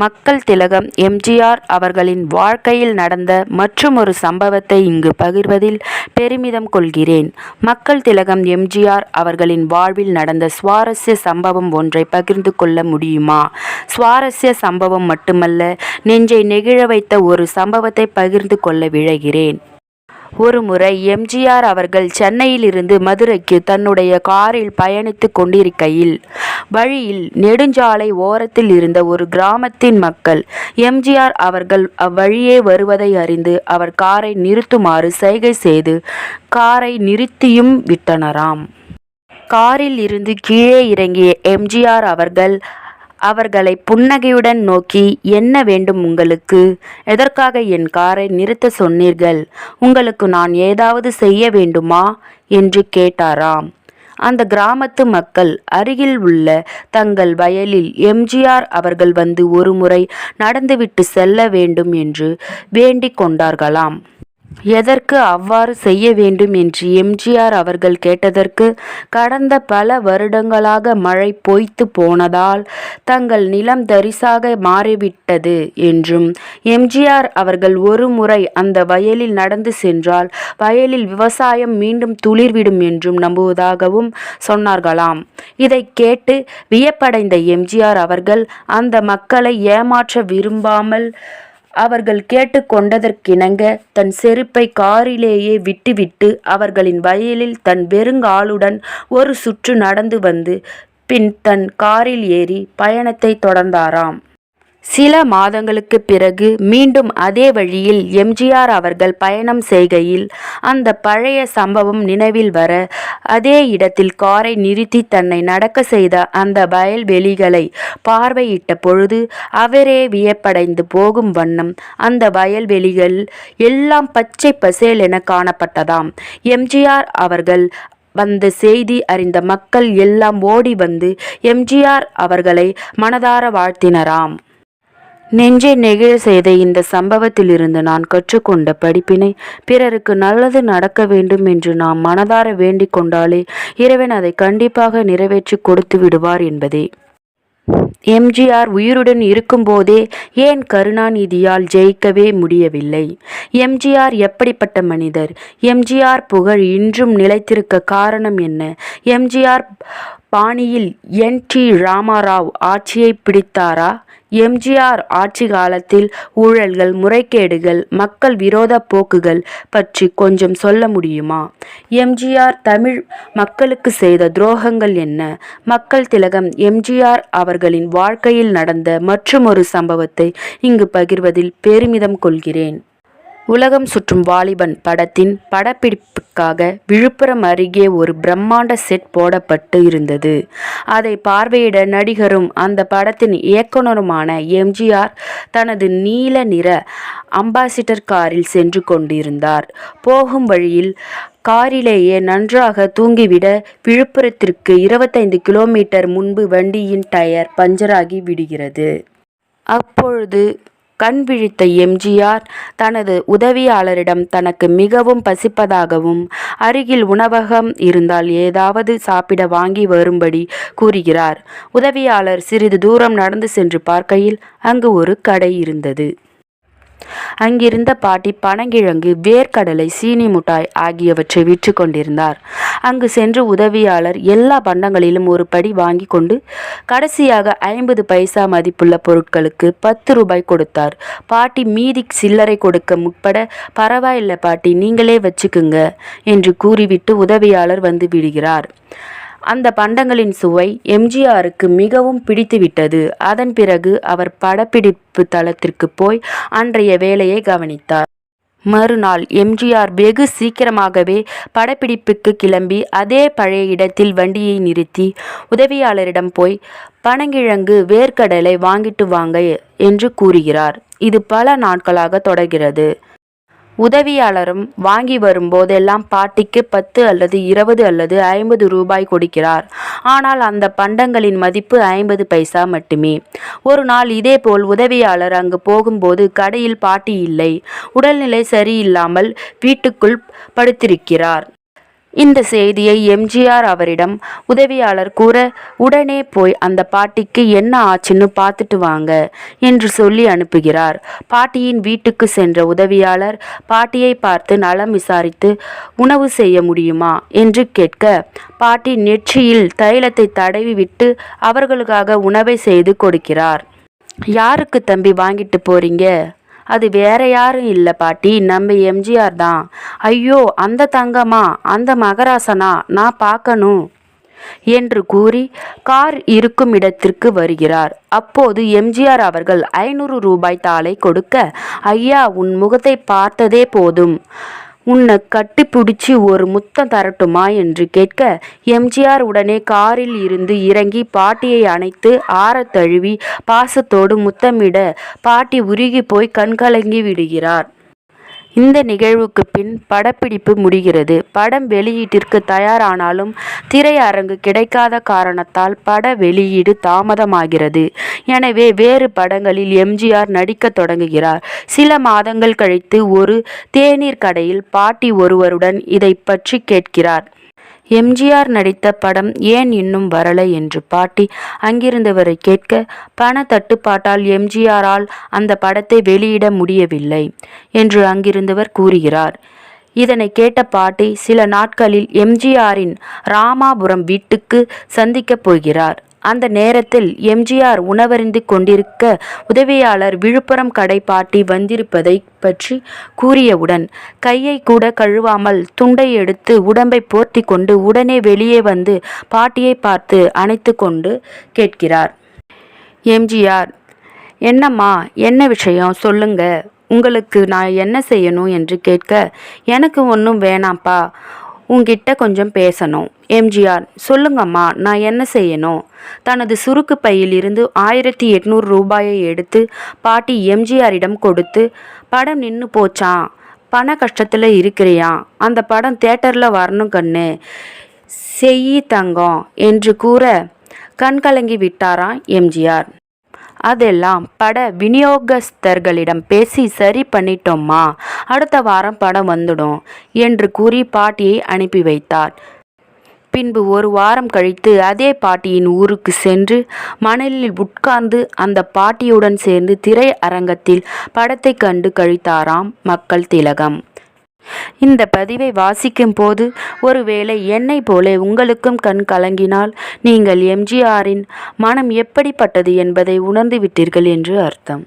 மக்கள் திலகம் எம்ஜிஆர் அவர்களின் வாழ்க்கையில் நடந்த மற்றுமொரு சம்பவத்தை இங்கு பகிர்வதில் பெருமிதம் கொள்கிறேன். மக்கள் திலகம் எம்ஜிஆர் அவர்களின் வாழ்வில் நடந்த சுவாரஸ்ய சம்பவம் ஒன்றை பகிர்ந்து கொள்ள முடியுமா? சுவாரஸ்ய சம்பவம் மட்டுமல்ல நெஞ்சை நெகிழ வைத்த ஒரு சம்பவத்தை பகிர்ந்து கொள்ள விழைகிறேன். ஒருமுறை எம்ஜிஆர் அவர்கள் சென்னையிலிருந்து மதுரைக்கு தன்னுடைய காரில் பயணித்துக் கொண்டிருக்கையில் வழியில் நெடுஞ்சாலை ஓரத்தில் இருந்த ஒரு கிராமத்தின் மக்கள் எம்ஜிஆர் அவர்கள் அவ்வழியே வருவதை அறிந்து அவர் காரை நிறுத்துமாறு சைகை செய்து காரை நிறுத்தியும் விட்டனராம். காரில் இருந்து கீழே இறங்கிய எம்ஜிஆர் அவர்கள் அவர்களை புன்னகையுடன் நோக்கி என்ன வேண்டும் உங்களுக்கு? எதற்காக என் காரை நிறுத்தச் சொன்னீர்கள்? உங்களுக்கு நான் ஏதாவது செய்ய வேண்டுமா? என்று கேட்டாராம். அந்த கிராமத்து மக்கள் அருகில் உள்ள தங்கள் வயலில் எம்ஜிஆர் அவர்கள் வந்து ஒருமுறை நடந்துவிட்டு செல்ல வேண்டும் என்று வேண்டிக் கொண்டார்களாம். எதற்கு அவ்வாறு செய்ய வேண்டும் என்று எம்ஜிஆர் அவர்கள் கேட்டதற்கு கடந்த பல வருடங்களாக மழை பொய்த்து போனதால் தங்கள் நிலம் தரிசாக மாறிவிட்டது என்றும் எம்ஜிஆர் அவர்கள் ஒரு முறை அந்த வயலில் நடந்து சென்றால் வயலில் விவசாயம் மீண்டும் துளிர்விடும் என்றும் நம்புவதாகவும் சொன்னார்களாம். இதை கேட்டு வியப்படைந்த எம்ஜிஆர் அவர்கள் அந்த மக்களை ஏமாற்ற விரும்பாமல் அவர்கள் கேட்டுக்கொண்டதற்கிணங்க தன் செருப்பை காரிலேயே விட்டுவிட்டு அவர்களின் வயலில் தன் வெறுங்காலுடன் ஒரு சுற்று நடந்து வந்து பின் தன் காரில் ஏறி பயணத்தைத் தொடர்ந்தாராம். சில மாதங்களுக்கு பிறகு மீண்டும் அதே வழியில் எம்ஜிஆர் அவர்கள் பயணம் செய்கையில் அந்த பழைய சம்பவம் நினைவில் வர அதே இடத்தில் காரை நிறுத்தி தன்னை நடக்க செய்த அந்த வயல்வெளிகளை பார்வையிட்ட பொழுது அவரே வியப்படைந்து போகும் வண்ணம் அந்த வயல்வெளிகள் எல்லாம் பச்சை பசேல் என காணப்பட்டதாம். எம்ஜிஆர் அவர்கள் வந்த செய்தி அறிந்த மக்கள் எல்லாம் ஓடி வந்து எம்ஜிஆர் அவர்களை மனதார வாழ்த்தினராம். நெஞ்சை நெகிழ செய்த இந்த சம்பவத்திலிருந்து நான் கற்றுக்கொண்ட படிப்பினை பிறருக்கு நல்லது நடக்க வேண்டும் என்று நாம் மனதார வேண்டிக் கொண்டாலே இறைவன் அதை கண்டிப்பாக நிறைவேற்றிக் கொடுத்து விடுவார் என்பதே. எம்ஜிஆர் உயிருடன் இருக்கும்போதே ஏன் கருணாநிதியால் ஜெயிக்கவே முடியவில்லை? எம்ஜிஆர் எப்படிப்பட்ட மனிதர்? எம்ஜிஆர் புகழ் இன்றும் நிலைத்திருக்க காரணம் என்ன? எம்ஜிஆர் பாணியில் என். டி. ராமராவ் ஆட்சியை பிடித்தாரா? எம்ஜிஆர் ஆட்சி காலத்தில் ஊழல்கள் முறைகேடுகள் மக்கள் விரோதப் போக்குகள் பற்றி கொஞ்சம் சொல்ல முடியுமா? எம்ஜிஆர் தமிழ் மக்களுக்கு செய்த துரோகங்கள் என்ன? மக்கள் திலகம் எம்ஜிஆர் அவர்களின் ஆர். வாழ்க்கையில் நடந்த மற்றுமொரு சம்பவத்தை இங்கு பகிர்வதில் பெருமிதம் கொள்கிறேன். உலகம் சுற்றும் வாலிபன் படத்தின் படப்பிடிப்புக்காக விழுப்புரம் அருகே ஒரு பிரம்மாண்ட செட் போடப்பட்டு இருந்தது. அதை பார்வையிட நடிகரும் அந்த படத்தின் இயக்குனருமான எம்ஜிஆர் தனது நீல நிற அம்பாசிடர் காரில் சென்று கொண்டிருந்தார். போகும் வழியில் காரிலேயே நன்றாக தூங்கிவிட விழுப்புரத்திற்கு இருபத்தைந்து கிலோமீட்டர் முன்பு வண்டியின் டயர் பஞ்சராகி விடுகிறது. அப்பொழுது கண் விழித்த எம்ஜிஆர் தனது உதவியாளரிடம் தனக்கு மிகவும் பசிப்பதாகவும் அருகில் உணவகம் இருந்தால் ஏதாவது சாப்பிட வாங்கி வரும்படி கூறுகிறார். உதவியாளர் சிறிது தூரம் நடந்து சென்று பார்க்கையில் அங்கு ஒரு கடை இருந்தது. அங்கிருந்த பாட்டி பனங்கிழங்கு வேர்க்கடலை சீனி முட்டாய் ஆகியவற்றை விற்று கொண்டிருந்தார். அங்கு சென்று உதவியாளர் எல்லா பண்டங்களிலும் ஒரு படி வாங்கிக் கொண்டு கடைசியாக ஐம்பது பைசா மதிப்புள்ள பொருட்களுக்கு பத்து ரூபாய் கொடுத்தார். பாட்டி மீதி சில்லறை கொடுக்க முற்பட பரவாயில்லை பாட்டி நீங்களே வச்சுக்குங்க என்று கூறிவிட்டு உதவியாளர் வந்து விடுகிறார். அந்த பண்டங்களின் சுவை எம்ஜிஆருக்கு மிகவும் பிடித்துவிட்டது. அதன் பிறகு அவர் படப்பிடிப்பு தளத்திற்கு போய் அன்றைய வேலையை கவனித்தார். மறுநாள் எம்ஜிஆர் வெகு சீக்கிரமாகவே படப்பிடிப்புக்கு கிளம்பி அதே பழைய இடத்தில் வண்டியை நிறுத்தி உதவியாளரிடம் போய் பனங்கிழங்கு வேர்க்கடலை வாங்கிட்டு வாங்க என்று கூறுகிறார். இது பல நாட்களாக தொடர்கிறது. உதவியாளரும் வாங்கி வரும் போதெல்லாம் பாட்டிக்கு பத்து அல்லது இருபது அல்லது ஐம்பது ரூபாய் கொடுக்கிறார். ஆனால் அந்த பண்டங்களின் மதிப்பு ஐம்பது பைசா மட்டுமே. ஒரு நாள் இதேபோல் உதவியாளர் அங்கு போகும்போது கடையில் பாட்டி இல்லை. உடல்நிலை சரியில்லாமல் வீட்டுக்குள் படுத்திருக்கிறார். இந்த செய்தியை எம்ஜிஆர் அவரிடம் உதவியாளர் கூற உடனே போய் அந்த பாட்டிக்கு என்ன ஆச்சுன்னு பார்த்துட்டு வாங்க என்று சொல்லி அனுப்புகிறார். பாட்டியின் வீட்டுக்கு சென்ற உதவியாளர் பாட்டியை பார்த்து நலம் விசாரித்து உணவு செய்ய முடியுமா என்று கேட்க பாட்டி நெற்றியில் தைலத்தை தடவி விட்டு அவர்களுக்காக உணவை செய்து கொடுக்கிறார். யாருக்கு தம்பி வாங்கிட்டு போறீங்க? அது வேற யாரும் இல்லை பாட்டி. நம்ம எம்ஜிஆர் தான். ஐயோ அந்த தங்கமா அந்த மகராசனா நான் பார்க்கணும் என்று கூறி கார் இருக்கும் இடத்திற்கு வருகிறார். அப்போது எம்ஜிஆர் அவர்கள் ஐநூறு ரூபாய் தாளை கொடுக்க ஐயா உன் முகத்தை பார்த்ததே போதும். உன்னை கட்டிப்பிடிச்சி ஒரு முத்தம் தரட்டுமா என்று கேட்க எம்ஜிஆர் உடனே காரில் இருந்து இறங்கி பாட்டியை அணைத்து ஆற தழுவி பாசத்தோடு முத்தமிட பாட்டி உருகி போய் கண்கலங்கி விடுகிறார். இந்த நிகழ்வுக்கு பின் படப்பிடிப்பு முடிகிறது. படம் வெளியீட்டிற்கு தயாரானாலும் திரையரங்கு கிடைக்காத காரணத்தால் பட வெளியீடு தாமதமாகிறது. எனவே வேறு படங்களில் எம்ஜிஆர் நடிக்கத் தொடங்குகிறார். சில மாதங்கள் கழித்து ஒரு தேநீர் கடையில் பாட்டி ஒருவருடன் இதை பற்றி கேட்கிறார். எம்ஜிஆர் நடித்த படம் ஏன் இன்னும் வரலை என்று பாட்டி அங்கிருந்தவரை கேட்க பண தட்டுப்பாட்டால் எம்ஜிஆரால் அந்த படத்தை வெளியிட முடியவில்லை என்று அங்கிருந்தவர் கூறுகிறார். இதனை கேட்ட பாட்டி சில நாட்களில் எம்ஜிஆரின் ராமாபுரம் வீட்டுக்கு சந்திக்கப் போகிறார். அந்த நேரத்தில் எம்ஜிஆர் உணவருந்தி கொண்டிருக்க உதவியாளர் விழுப்புரம் கடை பாட்டி வந்திருப்பதை பற்றி கூறியவுடன் கையை கூட கழுவாமல் துண்டை எடுத்து உடம்பை போர்த்தி கொண்டு உடனே வெளியே வந்து பாட்டியை பார்த்து அணைத்து கொண்டு கேட்கிறார். எம்ஜிஆர் என்னம்மா என்ன விஷயம்? சொல்லுங்க. உங்களுக்கு நான் என்ன செய்யணும்? என்று கேட்க எனக்கு ஒன்றும் வேணாம்ப்பா. உங்ககிட்ட கொஞ்சம் பேசணும். எம்ஜிஆர் சொல்லுங்கம்மா நான் என்ன செய்யணும்? தனது சுருக்கு பையில் இருந்து ஆயிரத்தி எட்நூறு ரூபாயை எடுத்து பாட்டி எம்ஜிஆரிடம் கொடுத்து படம் நின்று போச்சான் பண கஷ்டத்தில் இருக்கிறியா? அந்த படம் தேட்டரில் வரணும் கண்ணு. செய்யி தங்கம் என்று கூற கண்கலங்கி விட்டாராம் எம்ஜிஆர். அதெல்லாம் பட விநியோகஸ்தர்களிடம் பேசி சரி பண்ணிட்டோம்மா. அடுத்த வாரம் படம் வந்துடும் என்று கூறி பாட்டியை அனுப்பி வைத்தார். பின்பு ஒரு வாரம் கழித்து அதே பாட்டியின் ஊருக்கு சென்று மணலில் உட்கார்ந்து அந்த பாட்டியுடன் சேர்ந்து திரை அரங்கத்தில் படத்தை கண்டு கழித்தாராம் மக்கள் திலகம். இந்த பதிவை வாசிக்கும் போது ஒருவேளை என்னை போல உங்களுக்கும் கண் கலங்கினால் நீங்கள் எம்ஜிஆரின் மனம் எப்படிப்பட்டது என்பதை உணர்ந்து விட்டீர்கள் என்று அர்த்தம்.